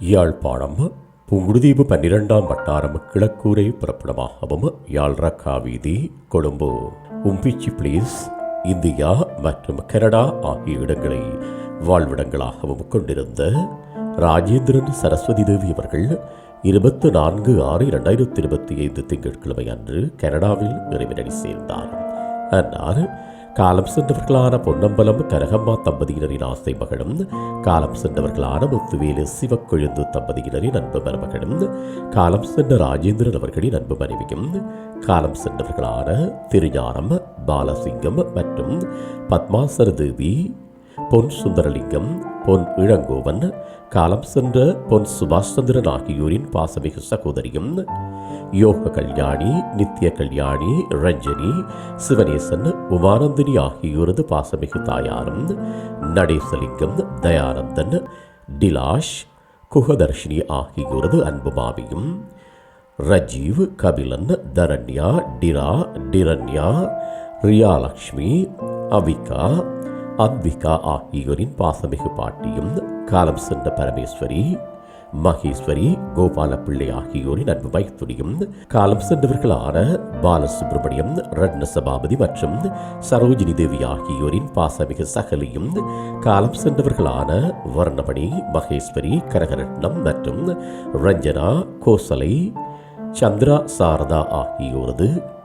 யாழ்ப்பாணம் புங்குடுதீவு பன்னிரெண்டாம் வட்டாரம் கிழக்கூரை புறப்படமாகவும் யாழ் ரக்கா வீதி கொழும்பு. உம்பிச்சி பிளேஸ் இந்தியா மற்றும் கனடா ஆகிய இடங்களை வாழ்விடங்களாகவும் கொண்டிருந்த ராஜேந்திரன் சரஸ்வதி தேவி அவர்கள் இருபத்தி நான்கு ஆறு இரண்டாயிரத்தி இருபத்தி ஐந்து திங்கட்கிழமை அன்று கனடாவில் இறைவனடி சேர்ந்தார். அன்னார் காலம் சென்றவர்களான பொன்னம்பலம் கனகம்மா தம்பதியினரின் ஆசை மகளும் காலம் சென்றவர்களான முத்துவேலு சிவக்கொழுந்து தம்பதியினரின் அன்பு மருமகளும் காலம் சென்ற ராஜேந்திரன் அவர்களின் அன்பு மனைவியும் காலம் சென்றவர்களான திருஞானம் பாலசிங்கம் மற்றும் பத்மாசர தேவி பொன் சுந்தரலிங்கம் பொன் இளங்கோவன் காலம் சென்ற பொன் சுபாஷ் சந்திரன் ஆகியோரின் பாசமிகு சகோதரியும் யோக கல்யாணி நித்ய கல்யாணி ரஞ்சனி சிவனேசன் உமானந்தினி ஆகியோரது பாசமிகு தாயாரும் நடேசலிங்கம் தயானந்தன் டிலாஷ் குகதர்ஷினி ஆகியோரது அன்பு மாவியும் ரஜீவ் கபிலன் தரண்யா டிரா டிரண்யா ரியாலக்ஷ்மி அவிகா அத்விகா ஆகியோரின் பாசமிகு பாட்டியும் காலம் சென்ற பரமேஸ்வரி மகேஸ்வரி கோபால பிள்ளை ஆகியோரின் அன்பு மைத்துரியும் காலம் சென்றவர்களான பாலசுப்ரமணியம் ரட்ன சபாபதி மற்றும் சரோஜினி தேவி ஆகியோரின் பாசமிகு சகலியும் காலம் சென்றவர்களான வர்ணமணி மகேஸ்வரி கனகரட்னம் மற்றும் ரஞ்சனா கோசலை சந்திரா சாரதா ஆகியோரது